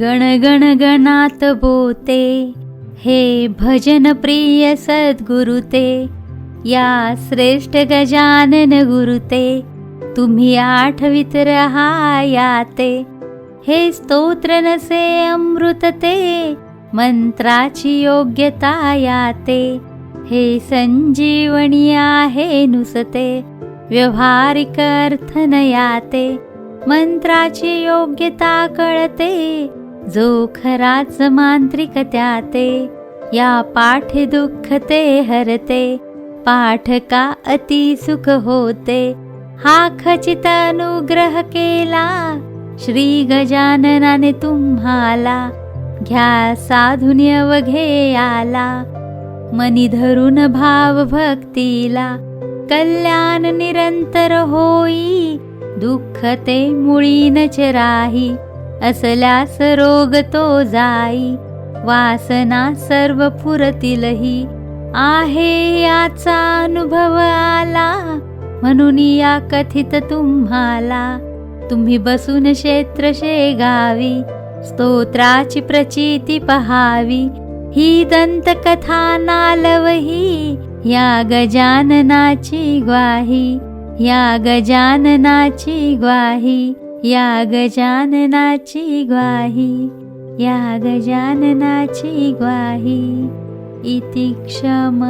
गण गण गणात बोते. हे भजन प्रिय सद्गुरुते. या श्रेष्ठ गजानन गुरुते. तुम्ही आठवित रहायाते हे स्तोत्र नसे अमृत ते मंत्राची योग्यता याते. हे संजीवनी आहे नुसते. व्यवहारिक अर्थ न याते. मंत्राची योग्यता कळते जो खराच मांत्रिक त्याते या पाठ दुःख ते हरते पाठ का अति सुख होते हा खचित अनुग्रह केला श्री गजाननाने तुम्हाला घ्या साधुनी अवघे आला मनी धरून भाव भक्तीला कल्याण निरंतर होई दुःख ते मुळी नच राही असल्यास रोग तो जाई. वासना सर्व पुरतीलही आहे याचा अनुभव आला. म्हणून या कथित तुम्हाला तुम्ही बसून क्षेत्र शेगावी स्तोत्राची प्रचिती पहावी. ही दंतकथा नालवही या गजाननाची ग्वाही. या गजाननाची ग्वाही या गजाननाची ग्वाही या गजाननाची ग्वाही इति क्षम।